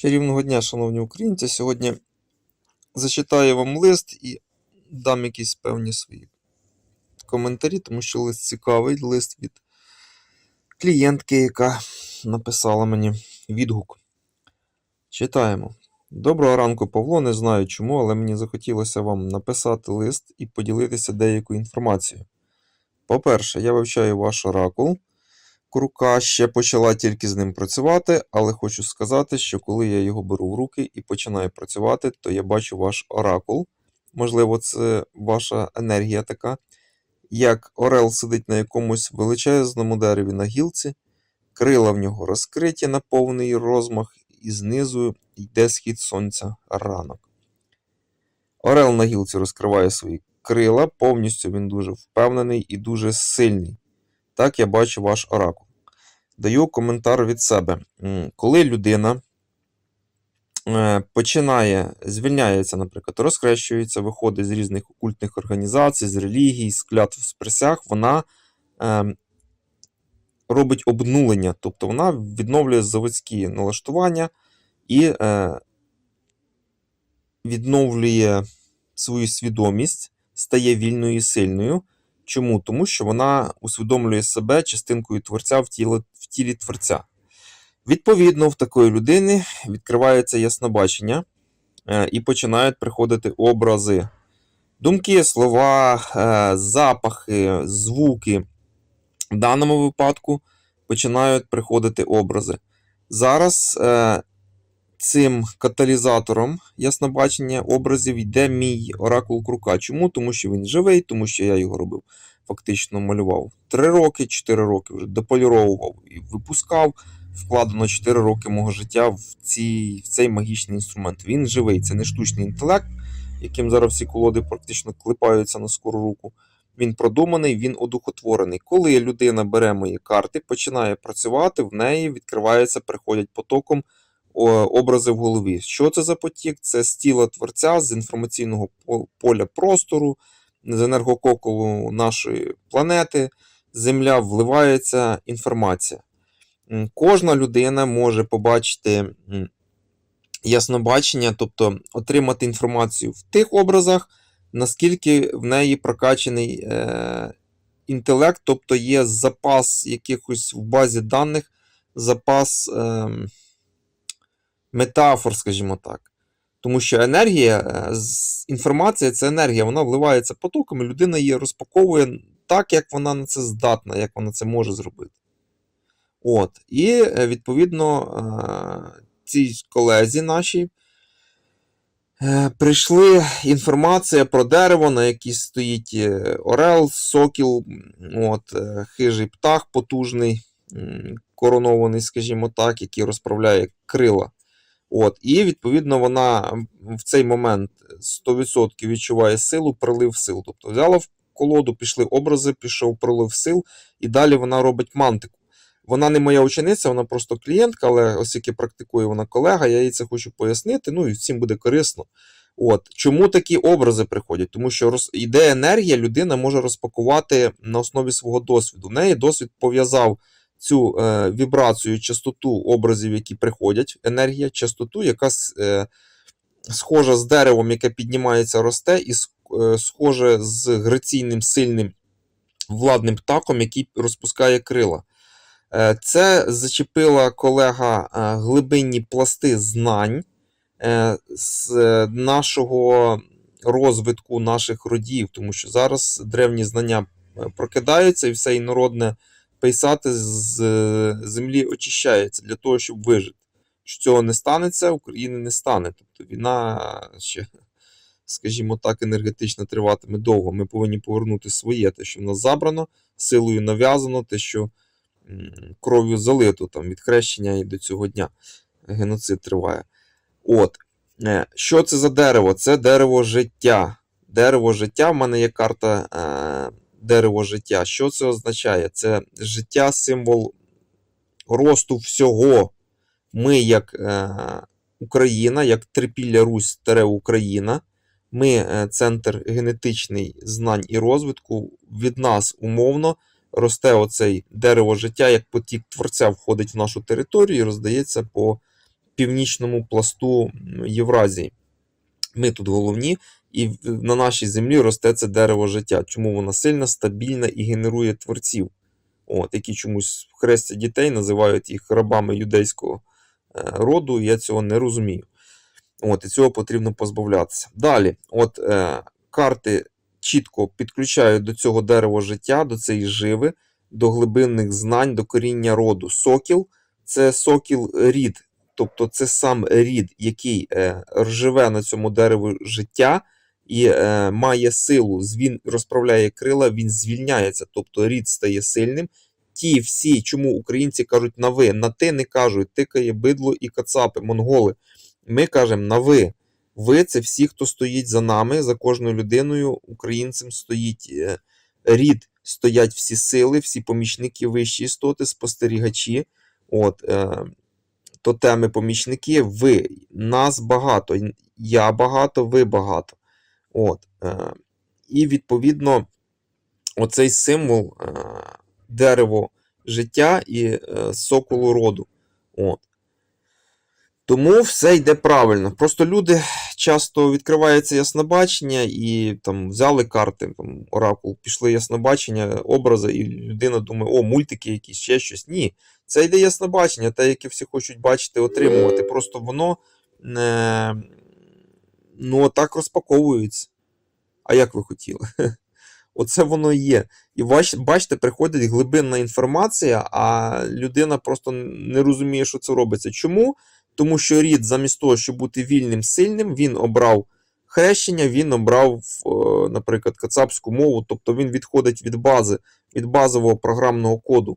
Чарівного дня, шановні українці. Сьогодні зачитаю вам лист і дам якісь певні свої коментарі, тому що лист цікавий, лист від клієнтки, яка написала мені відгук. Читаємо. Доброго ранку, Павло. Не знаю чому, але мені захотілося вам написати лист і поділитися деякою інформацією. По-перше, я вивчаю ваш оракул. Крука ще почала тільки з ним працювати, але хочу сказати, що коли я його беру в руки і починаю працювати, то я бачу ваш оракул. Можливо, це ваша енергія така. Як Орел сидить на якомусь величезному дереві на гілці, крила в нього розкриті на повний розмах, і знизу йде схід сонця ранок. Орел на гілці розкриває свої крила, повністю він дуже впевнений і дуже сильний. Так я бачу ваш оракул. Даю коментар від себе. Коли людина е, починає, звільняється, наприклад, розхрещується, виходить з різних окультних організацій, з релігій, з клятв з присяг, вона е, робить обнулення, тобто вона відновлює заводські налаштування і е, відновлює свою свідомість, стає вільною і сильною. Чому? Тому що вона усвідомлює себе частинкою творця в тілі, в тілі творця. Відповідно, в такої людини відкривається яснобачення е, і починають приходити образи. Думки, слова, е, запахи, звуки. В даному випадку починають приходити образи. Зараз е, цим каталізатором яснобачення образів йде мій оракул Крука. Чому? Тому що він живий, тому що я його робив, фактично малював 3 роки, 4 роки вже дополіровував і випускав. Вкладено 4 роки мого життя в, ці, в цей магічний інструмент. Він живий, це не штучний інтелект, яким зараз всі колоди практично клепаються на скору руку. Він продуманий, він одухотворений. Коли людина бере мої карти, починає працювати, в неї відкривається, приходять потоком образи в голові. Що це за потік? Це з тіла творця, з інформаційного поля простору, з енергококолу нашої планети. Земля вливається інформація. Кожна людина може побачити яснобачення, тобто отримати інформацію в тих образах, наскільки в неї прокачаний е, інтелект, тобто є запас якихось в базі даних, запас е, метафор, скажімо так. Тому що енергія, е, інформація це енергія, вона вливається потоками, людина її розпаковує так, як вона на це здатна, як вона це може зробити. От. І, е, відповідно, е, цій колезі нашій е, прийшли інформація про дерево, на якій стоїть орел, сокіл, от, хижий птах потужний, коронований, скажімо так, який розправляє крила. От, і відповідно вона в цей момент 100% відчуває силу, прилив сил. Тобто взяла в колоду, пішли образи, пішов прилив сил, і далі вона робить мантику. Вона не моя учениця, вона просто клієнтка, але оскільки практикує вона колега, я їй це хочу пояснити. Ну і всім буде корисно. От чому такі образи приходять? Тому що роз... йде енергія, людина може розпакувати на основі свого досвіду. В неї досвід пов'язав цю е, вібрацію, частоту образів, які приходять, енергія, частоту, яка е, схожа з деревом, яке піднімається, росте, і е, схоже з граційним сильним владним птахом, який розпускає крила. Е, Це зачепила колега е, глибинні пласти знань е, з е, нашого розвитку наших родів, тому що зараз древні знання е, прокидаються і все інородне пейсати з землі очищається для того, щоб вижити. Що цього не станеться, України не стане. Тобто війна ще, скажімо так, енергетично триватиме довго. Ми повинні повернути своє, те, що в нас забрано, силою нав'язано, те, що кров'ю залито там, від хрещення і до цього дня. Геноцид триває. От. Е, Що це за дерево? Це дерево життя. Дерево життя. В мене є карта е, дерево життя. Що це означає? Це життя символ росту всього. Ми, як е, Україна, як Трипілля Русь тере Україна, ми е, центр генетичний знань і розвитку. Від нас умовно росте оцей дерево життя, як потік творця входить в нашу територію і роздається по північному пласту Євразії. Ми тут головні, і на нашій землі росте це дерево життя. Чому воно сильна, стабільна і генерує творців, от, які чомусь хрестять дітей, називають їх рабами юдейського е, роду. Я цього не розумію. От, і цього потрібно позбавлятися. Далі, от е, карти чітко підключають до цього дерева життя, до цієї живи, до глибинних знань, до коріння роду. Сокіл це сокіл рід, тобто це сам рід, який е, живе на цьому дереві життя і е, має силу. Він розправляє крила, він звільняється, тобто рід стає сильним. Ті всі, чому українці кажуть на ви, на ти не кажуть, тикає бидло і кацапи, монголи. Ми кажемо на ви. Ви це всі, хто стоїть за нами, за кожною людиною, українцем стоїть е, рід, стоять всі сили, всі помічники, вищі істоти, спостерігачі. От, е, тотеми помічники, ви, нас багато, я багато, ви багато. От, е, і відповідно, оцей символ е, дерево життя і е, соколу роду. От. Тому все йде правильно. Просто люди часто відкривається яснобачення і там взяли карти, там, оракул, пішли яснобачення, образи, і людина думає, о, мультики якісь, ще щось. Ні. Це йде яснобачення, те, яке всі хочуть бачити, отримувати. Просто воно не, ну, так розпаковується. А як ви хотіли? Оце воно є. І бачите, приходить глибинна інформація, а людина просто не розуміє, що це робиться. Чому? Тому що рід, замість того, щоб бути вільним, сильним, він обрав хрещення, він обрав, е, наприклад, кацапську мову, тобто він відходить від бази, від базового програмного коду.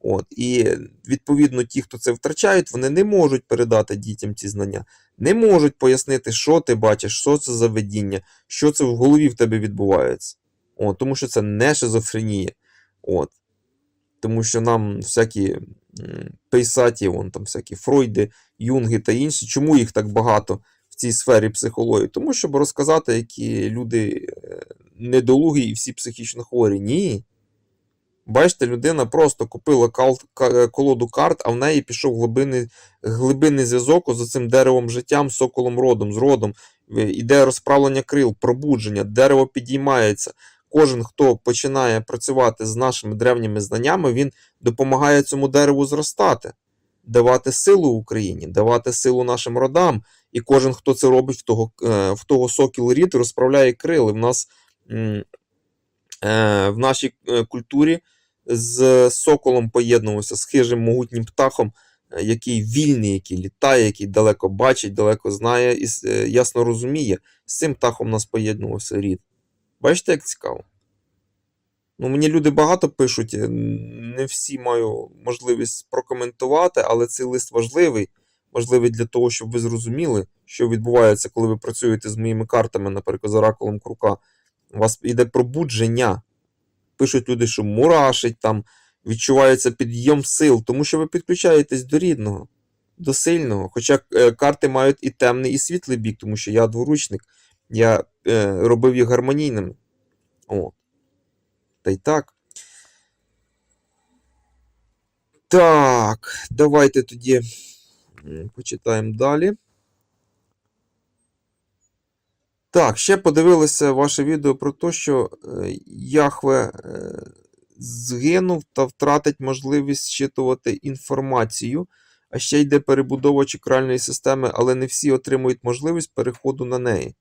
От. І відповідно, ті, хто це втрачають, вони не можуть передати дітям ці знання, не можуть пояснити, що ти бачиш, що це за видіння, що це в голові в тебе відбувається. От, тому що це не шизофренія. От. Тому що нам всякі пейсаті, вон там всякі Фройди, Юнги та інші, чому їх так багато в цій сфері психології? Тому щоб розказати, які люди е, недолугі і всі психічно хворі. Ні. Бачите, людина просто купила колоду карт, а в неї пішов глибинний, глибинний зв'язок з цим деревом життям, соколом родом, з родом. Е, Іде розправлення крил, пробудження, дерево підіймається. Кожен, хто починає працювати з нашими древніми знаннями, він допомагає цьому дереву зростати, давати силу Україні, давати силу нашим родам. І кожен, хто це робить, в того, е, в того сокіл рід розправляє крили. В нас е, в нашій е, культурі з соколом поєднувався, з хижим могутнім птахом, е, який вільний, який літає, який далеко бачить, далеко знає і е, ясно розуміє. З цим птахом нас поєднувався рід. Бачите, як цікаво? Ну, мені люди багато пишуть, е, не всі маю можливість прокоментувати, але цей лист важливий. Важливий для того, щоб ви зрозуміли, що відбувається, коли ви працюєте з моїми картами, наприклад, з оракулом крука. У вас йде пробудження. Пишуть люди, що мурашить, там, відчувається підйом сил, тому що ви підключаєтесь до рідного, до сильного. Хоча е, карти мають і темний, і світлий бік, тому що я дворучник, я е, робив їх гармонійними. О. Та й так. Так, давайте тоді почитаємо далі. Так, ще подивилися ваше відео про те, що е, Яхве е, згинув та втратить можливість зчитувати інформацію, а ще йде перебудова чакральної системи, але не всі отримують можливість переходу на неї.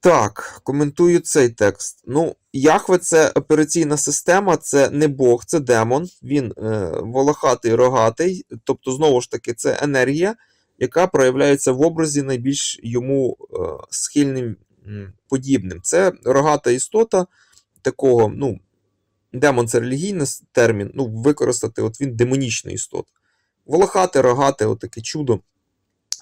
Так, коментую цей текст. Ну, Яхве це операційна система, це не Бог, це демон. Він е, волохатий, рогатий, тобто, знову ж таки, це енергія, яка проявляється в образі найбільш йому е, схильним подібним. Це рогата істота такого, ну, демон це релігійний термін, ну, використати, от він демонічна істота. Волохате, рогате, отаке чудо,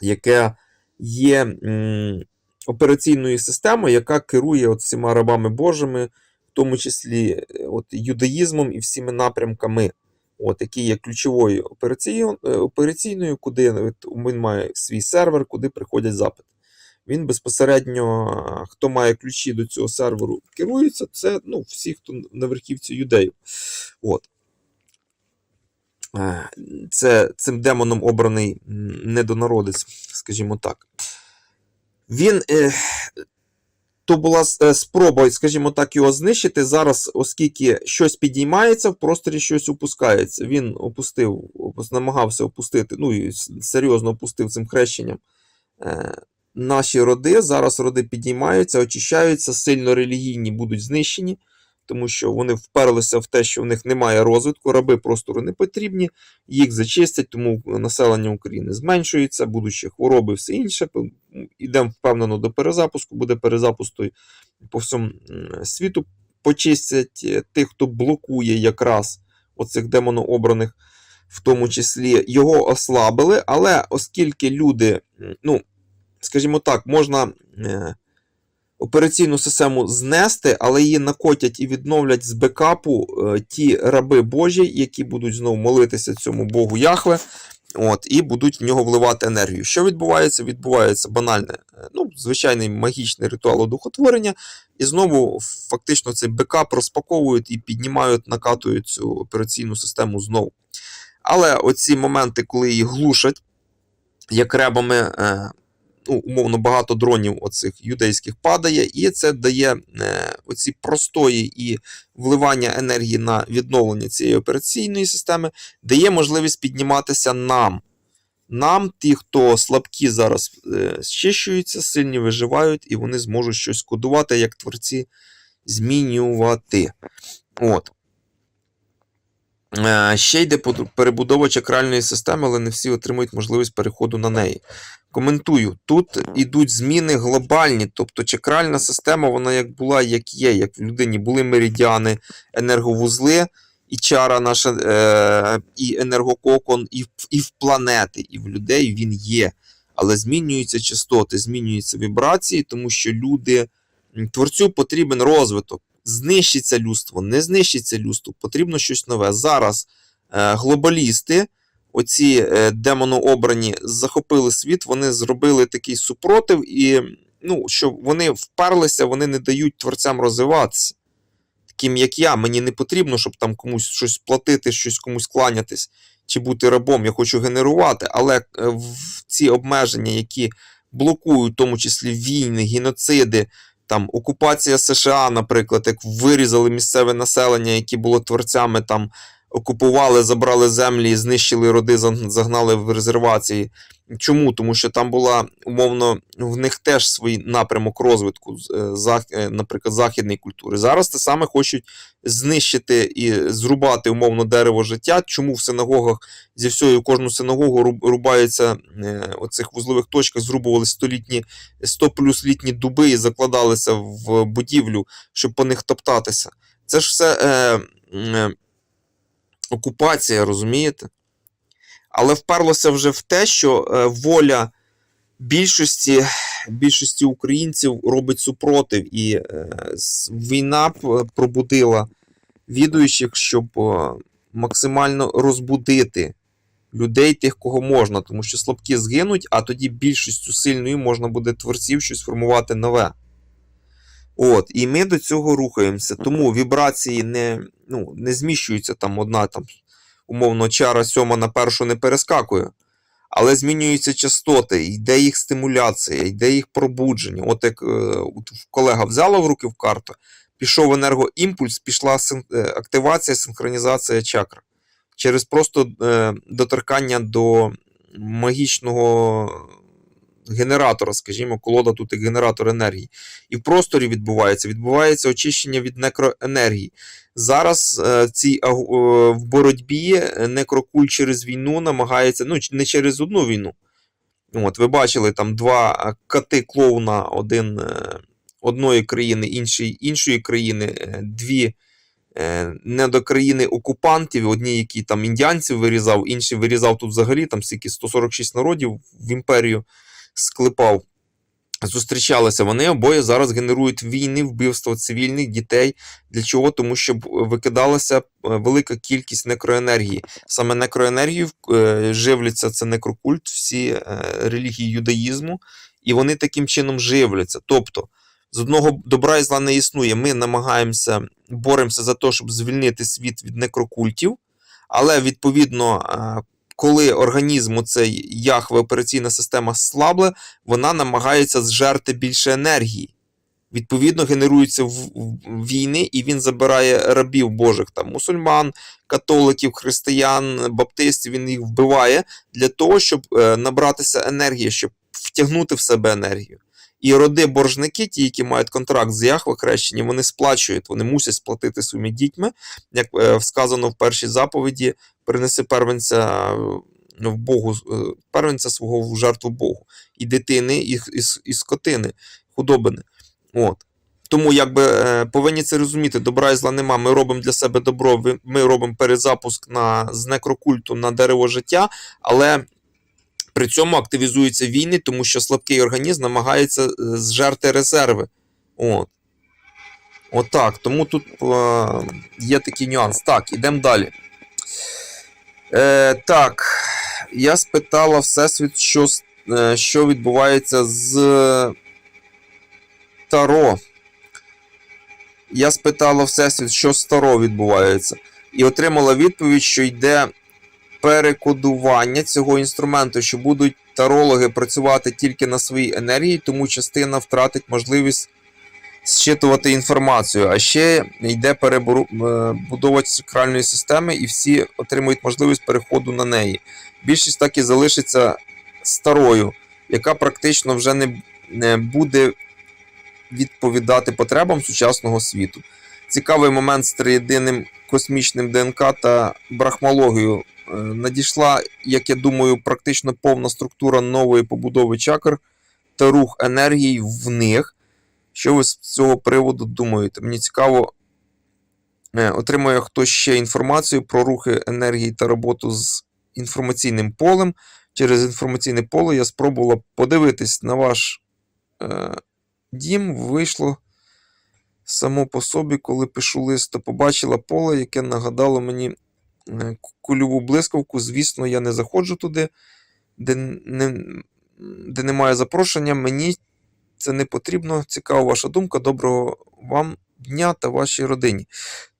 яке є м, операційною системою, яка керує от всіма рабами Божими, в тому числі е, от, юдаїзмом і всіми напрямками, от, які є ключовою операційною, операційною, куди він має свій сервер, куди приходять запити. Він безпосередньо, хто має ключі до цього серверу, керується, це ну, всі, хто на верхівці юдеїв. От. Е, Це цим демоном обраний недонародець, скажімо так. Він. То була е, спроба, скажімо так, його знищити. Зараз, оскільки щось підіймається, в просторі щось опускається. Він опустив, намагався опустити, ну і серйозно опустив цим хрещенням. Е, наші роди. Зараз роди підіймаються, очищаються, сильно релігійні будуть знищені, тому що вони вперлися в те, що в них немає розвитку, раби простору не потрібні, їх зачистять, тому населення України зменшується, будуть ще хвороби, все інше. Ідемо впевнено до перезапуску, буде перезапуск по всьому світу. Почистять е, тих, хто блокує якраз оцих демонообраних, в тому числі його ослабили, але оскільки люди, ну, скажімо так, можна е, операційну систему знести, але її накотять і відновлять з бекапу е, ті раби Божі, які будуть знову молитися цьому Богу Яхве. От, і будуть в нього вливати енергію. Що відбувається? Відбувається банальне, е, ну, звичайний магічний ритуал одухотворення, і знову фактично цей бекап розпаковують і піднімають, накатують цю операційну систему знову. Але оці моменти, коли її глушать, як ребами, е, ну, умовно, багато дронів оцих юдейських падає, і це дає е, оці простої і вливання енергії на відновлення цієї операційної системи, дає можливість підніматися нам. Нам, ті, хто слабкі зараз е, зчищуються, сильні виживають, і вони зможуть щось кодувати, як творці, змінювати. От. Е, Ще йде перебудова чакральної системи, але не всі отримують можливість переходу на неї. Коментую, тут ідуть зміни глобальні, тобто чакральна система, вона як була, як є, як в людині були меридіани, енерговузли, і чара наша, е, і енергококон, і в, і в планети, і в людей він є. Але змінюються частоти, змінюються вібрації, тому що люди, творцю потрібен розвиток. Знищиться людство, не знищиться людство, потрібно щось нове. Зараз е, глобалісти, оці е, демонообрані, захопили світ, вони зробили такий супротив, і ну, що вони вперлися, вони не дають творцям розвиватися. Таким як я, мені не потрібно, щоб там комусь щось платити, щось комусь кланятись чи бути рабом. Я хочу генерувати, але е, в ці обмеження, які блокують, в тому числі війни, геноциди, там окупація США, наприклад, як вирізали місцеве населення, які було творцями, там окупували, забрали землі, знищили роди, загнали в резервації. Чому? Тому що там була умовно в них теж свій напрямок розвитку, е, е, наприклад, західної культури. Зараз те саме хочуть знищити і зрубати умовно дерево життя. Чому в синагогах зі всього кожну синагогу рубаються е, оцих вузлових точках, зрубували столітні 100 плюс літні дуби і закладалися в будівлю, щоб по них топтатися. Це ж все е, е, окупація, розумієте? Але вперлося вже в те, що е, воля більшості, більшості українців робить супротив, і е, війна пробудила відуючих, щоб е, максимально розбудити людей, тих, кого можна, тому що слабкі згинуть, а тоді більшістю сильною можна буде творців щось формувати нове. От, і ми до цього рухаємося. Тому вібрації не, ну, не зміщуються там одна там, умовно, чара сьома на першу не перескакує. Але змінюються частоти, йде їх стимуляція, йде їх пробудження. От як е, от колега взяла в руки в карту, пішов енергоімпульс, пішла син- е, активація, синхронізація чакр. Через просто е, доторкання до магічного генератора, скажімо, колода тут як генератор енергії. І в просторі відбувається, відбувається очищення від некроенергії. Зараз е, ці, е, в боротьбі некрокуль через війну намагається, ну, не через одну війну. От, ви бачили там два коти клоуна, один е, одної країни, інший, іншої країни, дві не до країни окупантів, одні, які там індіанців вирізав, інший вирізав тут взагалі там скільки 146 народів в імперію склепав. Зустрічалися вони обоє зараз генерують війни, вбивства цивільних дітей. Для чого? Тому що викидалася е, велика кількість некроенергії. Саме некроенергію е, живляться це некрокульт, всі е, релігії юдаїзму, і вони таким чином живляться. Тобто, з одного добра і зла не існує. Ми намагаємося боремося за те, щоб звільнити світ від некрокультів. Але відповідно, е, коли організму цей Яхве операційна система слабле, вона намагається зжерти більше енергії. Відповідно, генеруються війни, і він забирає рабів Божих, там мусульман, католиків, християн, баптистів. Він їх вбиває для того, щоб е, набратися енергії, щоб втягнути в себе енергію. І роди боржники, ті, які мають контракт з Яхве хрещені, вони сплачують, вони мусять сплатити своїми дітьми, як е, сказано в першій заповіді, принеси первенця е, в Богу, е, первенця свого в жертву Богу, і дитини, і, і, і скотини, худобини. От. Тому якби е, повинні це розуміти, добра і зла нема. Ми робимо для себе добро, ми робимо перезапуск на, з некрокульту на дерево життя, але при цьому активізуються війни, тому що слабкий організм намагається е, зжерти резерви. От. Отак. Тому тут е, є такий нюанс. Так, ідемо далі. Е, так, я спитала Всесвіт, що, е, що відбувається з Таро. Я спитала Всесвіт, що з Таро відбувається. І отримала відповідь, що йде перекодування цього інструменту, що будуть тарологи працювати тільки на своїй енергії, тому частина втратить можливість зчитувати інформацію. А ще йде перебудова сакральної системи, і всі отримують можливість переходу на неї. Більшість так і залишиться старою, яка практично вже не, не буде відповідати потребам сучасного світу. Цікавий момент з триєдиним космічним ДНК та брахмологією. Е, Надійшла, як я думаю, практично повна структура нової побудови чакр та рух енергії в них. Що ви з цього приводу думаєте? Мені цікаво, е, отримує хтось ще інформацію про рухи енергії та роботу з інформаційним полем. Через інформаційне поле я спробувала подивитись на ваш е, дім. Вийшло само по собі, коли пишу лист, то побачила поле, яке нагадало мені кульову блискавку. Звісно, я не заходжу туди, де, не, де немає запрошення. Мені це не потрібно. Цікава ваша думка. Доброго вам дня та вашій родині.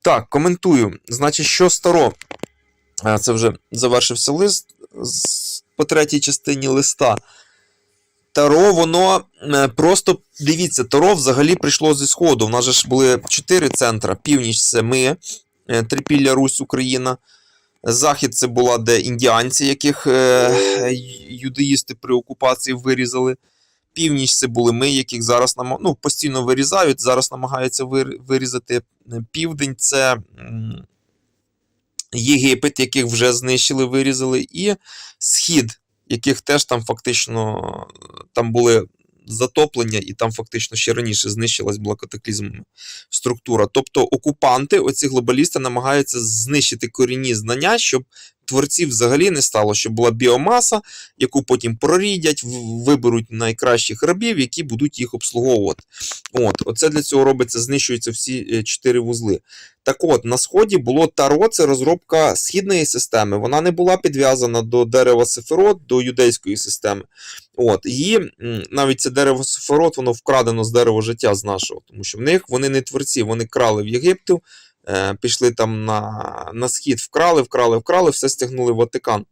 Так, коментую. Значить, що старо? Це вже завершився лист по третій частині листа. Таро, воно е, просто дивіться, Таро взагалі прийшло зі Сходу. У нас же ж були чотири центра. Північ це ми, е, Трипілля, Русь, Україна. Захід це була де індіанці, яких е, юдеїсти при окупації вирізали. Північ це були ми, яких зараз нам, ну, постійно вирізають, зараз намагаються вирізати. Південь це Єгипет, яких вже знищили, вирізали, і Схід, яких теж там фактично там були затоплення, і там фактично ще раніше знищилась була катаклізмами структура. Тобто окупанти, оці глобалісти, намагаються знищити корінні знання, щоб творців взагалі не стало, щоб була біомаса, яку потім прорідять, виберуть найкращих рабів, які будуть їх обслуговувати. От, оце для цього робиться, знищуються всі е, чотири вузли. Так от, на сході було Таро, це розробка східної системи. Вона не була підв'язана до дерева Сеферот, до юдейської системи. От, її навіть це дерево Сеферот, воно вкрадено з дерева життя з нашого, тому що в них вони не творці, вони крали в Єгипту, е, пішли там на, на схід, вкрали, вкрали, вкрали, все стягнули в Ватикан.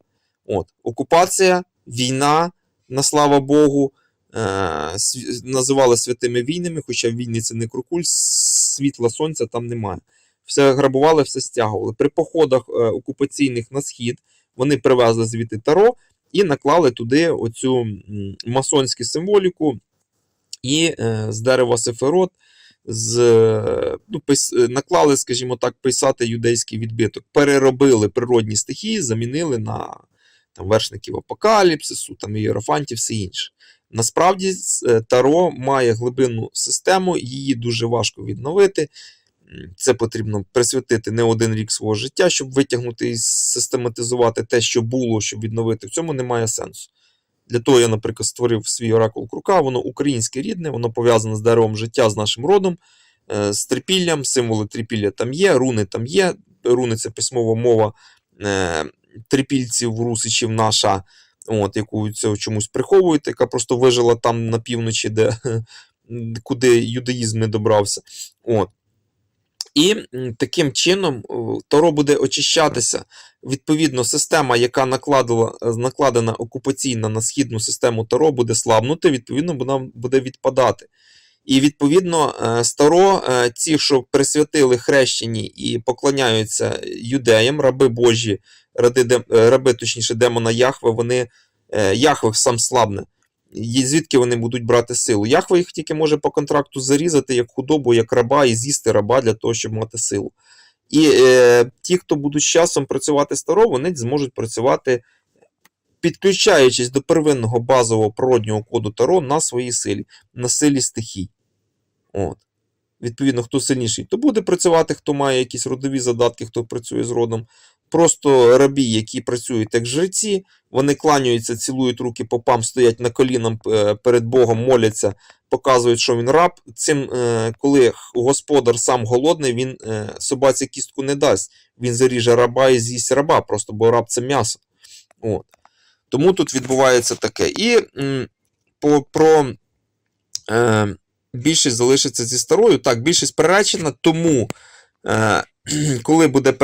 От, окупація, війна, на слава Богу. Е, називали святими війнами, хоча війни це не крокуль, світла сонця там немає. Все грабували, все стягували. При походах е, окупаційних на схід вони привезли звідти таро і наклали туди оцю масонську символіку і е, з дерева Сеферот з, ну, пис, наклали, скажімо так, писати юдейський відбиток. Переробили природні стихії, замінили на там, вершників апокаліпсису, там, ієрофантів, все інше. Насправді, е, Таро має глибинну систему, її дуже важко відновити. Це потрібно присвятити не один рік свого життя, щоб витягнути і систематизувати те, що було, щоб відновити. В цьому немає сенсу. Для того я, наприклад, створив свій оракул крука, воно українське рідне, воно пов'язане з деревом життя, з нашим родом, е, з трипіллям, символи трипілля там є, руни там є. Руни це письмова мова е, трипільців, русичів наша, от, яку це чомусь приховують, яка просто вижила там на півночі, де, куди юдаїзм не добрався. От. І таким чином о, Таро буде очищатися. Відповідно, система, яка накладила, е, накладена окупаційна на східну систему Таро, буде слабнути, відповідно, вона буде відпадати. І відповідно, е, Старо, е, ті, що присвятили хрещені і поклоняються юдеям, раби Божі, раби, е, точніше, демона Яхве, вони е, Яхве сам слабне. Звідки вони будуть брати силу? Яхве їх тільки може по контракту зарізати як худобу, як раба, і з'їсти раба для того, щоб мати силу. І е, ті, хто будуть з часом працювати старо, вони зможуть працювати, підключаючись до первинного базового природнього коду Таро на своїй силі, на силі стихій. От. Відповідно, хто сильніший, то буде працювати, хто має якісь родові задатки, хто працює з родом. Просто рабі, які працюють як жреці, вони кланяються, цілують руки попам, стоять на колінам е, перед Богом, моляться, показують, що він раб. Цим, е, коли господар сам голодний, він е, собаці кістку не дасть. Він заріже раба і з'їсть раба, просто бо раб це м'ясо. От. Тому тут відбувається таке. І по, про е, більшість залишиться зі старою. Так, більшість приречена, тому коли буде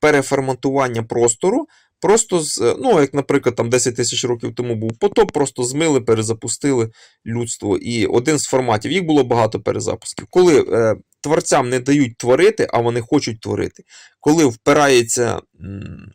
переформатування простору, просто ну, як, наприклад, там 10 тисяч років тому був потоп, просто змили, перезапустили людство. І один з форматів, їх було багато перезапусків. Коли е, творцям не дають творити, а вони хочуть творити, коли впирається м,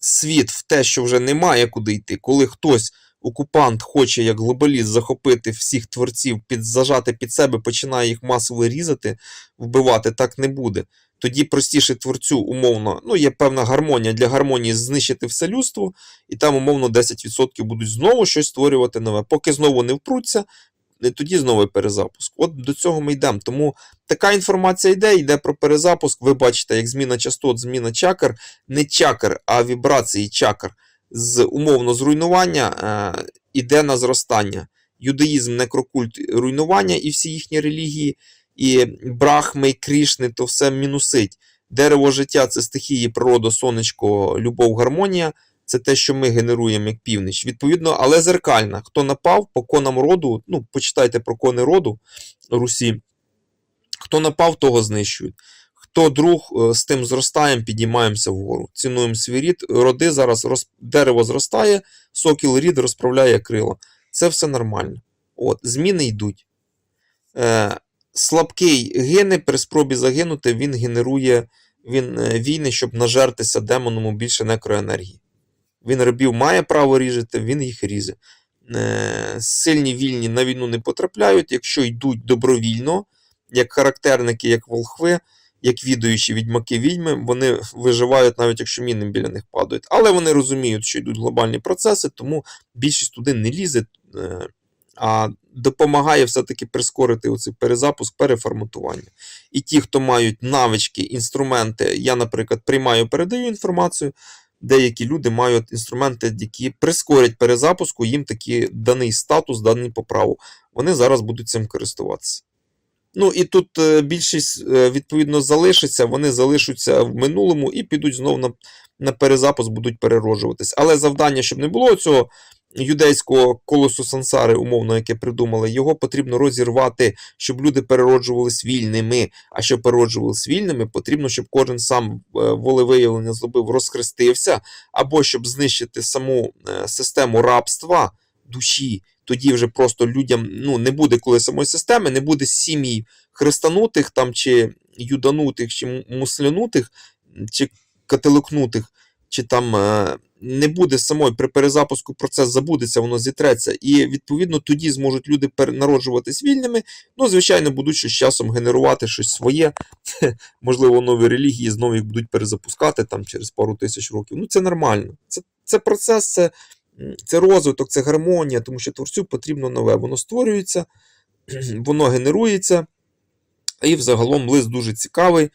світ в те, що вже немає куди йти, коли хтось. Окупант хоче як глобаліст захопити всіх творців, під, зажати під себе, починає їх масово різати, вбивати, так не буде. Тоді простіше творцю, умовно, ну, є певна гармонія для гармонії знищити все людство, і там, умовно, 10% будуть знову щось створювати нове. Поки знову не впруться, тоді знову перезапуск. От до цього ми йдемо. Тому така інформація йде, йде про перезапуск. Ви бачите, як зміна частот, зміна чакр, не чакр, а вібрації чакр з умовно зруйнування е, іде на зростання. Юдаїзм, некрокульт, руйнування і всі їхні релігії, і брахми, і крішни, то все мінусить. Дерево життя це стихії, природа, сонечко, любов, гармонія. Це те, що ми генеруємо як північ. Відповідно, але зеркальна. Хто напав по конам роду, ну, почитайте про кони роду Русі. Хто напав, того знищують. Хто друг е, з тим зростаємо, піднімаємося вгору. Цінуємо свій рід. Роди зараз роз... дерево зростає, сокіл рід розправляє крила. Це все нормально. От, зміни йдуть. Е, слабкий гине, при спробі загинути, він генерує він, е, війни, щоб нажертися демоному більше некроенергії. Він рабів має право різати, він їх ріже. Е, сильні вільні на війну не потрапляють, якщо йдуть добровільно, як характерники, як волхви, як відуючі відьмаки відьми, вони виживають, навіть якщо міни біля них падають. Але вони розуміють, що йдуть глобальні процеси, тому більшість туди не лізе, е, а допомагає все-таки прискорити оцей перезапуск, переформатування. І ті, хто мають навички, інструменти, я, наприклад, приймаю, передаю інформацію. Деякі люди мають інструменти, які прискорять перезапуску, їм такий даний статус, даний по праву. Вони зараз будуть цим користуватися. Ну і тут е, більшість, е, відповідно, залишиться, вони залишаться в минулому і підуть знову на, на перезапуск, будуть перероджуватись. Але завдання, щоб не було цього юдейського колосу сансари, умовно, яке придумали, його потрібно розірвати, щоб люди перероджувались вільними. А щоб перероджувались вільними, потрібно, щоб кожен сам е, волевиявлення зробив, розхрестився, або щоб знищити саму систему рабства душі. Тоді вже просто людям ну, не буде коли самої системи, не буде сім'ї хрестанутих там, чи юданутих, чи муслянутих, чи кателикнутих, чи там е, не буде самої при перезапуску процес забудеться, воно зітреться. І відповідно тоді зможуть люди народжуватись вільними. Ну, звичайно, будуть з часом генерувати щось своє. Можливо, нові релігії знову їх будуть перезапускати там через пару тисяч років. Ну, це нормально. Це, це процес, це, це розвиток, це гармонія, тому що творцю потрібно нове. Воно створюється, воно генерується. І взагалом лист дуже цікавий.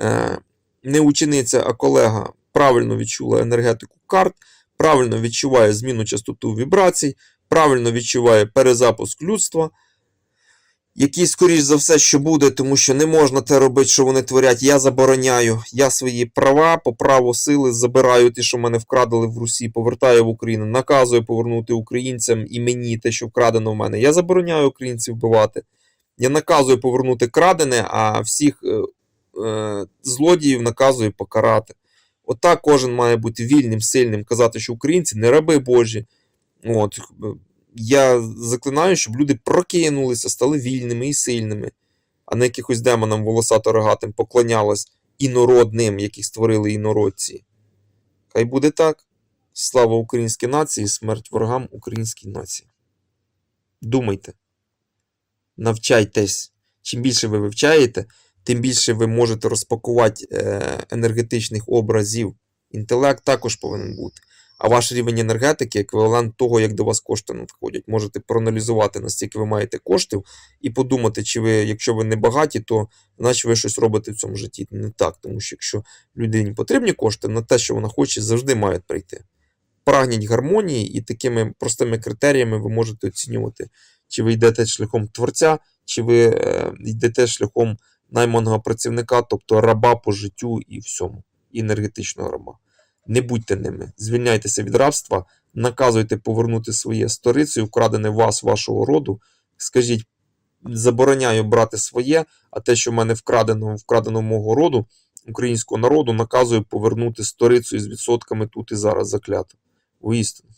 Е, Не учениця, а колега правильно відчула енергетику карт, правильно відчуває зміну частоту вібрацій, правильно відчуває перезапуск людства, який, скоріш за все, що буде, тому що не можна те робити, що вони творять. Я забороняю. Я свої права по праву сили забираю ті, що мене вкрадали в Русі, повертаю в Україну, наказую повернути українцям і мені те, що вкрадено в мене. Я забороняю українців вбивати. Я наказую повернути крадене, а всіх е, е, злодіїв наказує покарати. Отак кожен має бути вільним, сильним, казати, що українці не раби Божі. От. Я заклинаю, щоб люди прокинулися, стали вільними і сильними, а не якихось демонам волосато-рогатим поклонялось інородним, яких створили інородці. Хай буде так. Слава українській нації, смерть ворогам українській нації. Думайте, навчайтесь. Чим більше ви вивчаєте, тим більше ви можете розпакувати е, енергетичних образів. Інтелект також повинен бути. А ваш рівень енергетики еквівалент того, як до вас кошти надходять. Можете проаналізувати, наскільки ви маєте коштів, і подумати, чи ви, якщо ви не багаті, то значить ви щось робите в цьому житті не так. Тому що якщо людині потрібні кошти, на те, що вона хоче, завжди мають прийти. Прагніть гармонії, і такими простими критеріями ви можете оцінювати, чи ви йдете шляхом творця, чи ви е, йдете шляхом найманого працівника, тобто раба по життю і всьому, і енергетичного раба. Не будьте ними, звільняйтеся від рабства, наказуйте повернути своє сторицею, вкрадене вас, вашого роду. Скажіть, забороняю брати своє, а те, що в мене вкрадено, вкрадено мого роду, українського народу, наказую повернути сторицею з відсотками тут і зараз заклято. Воістину.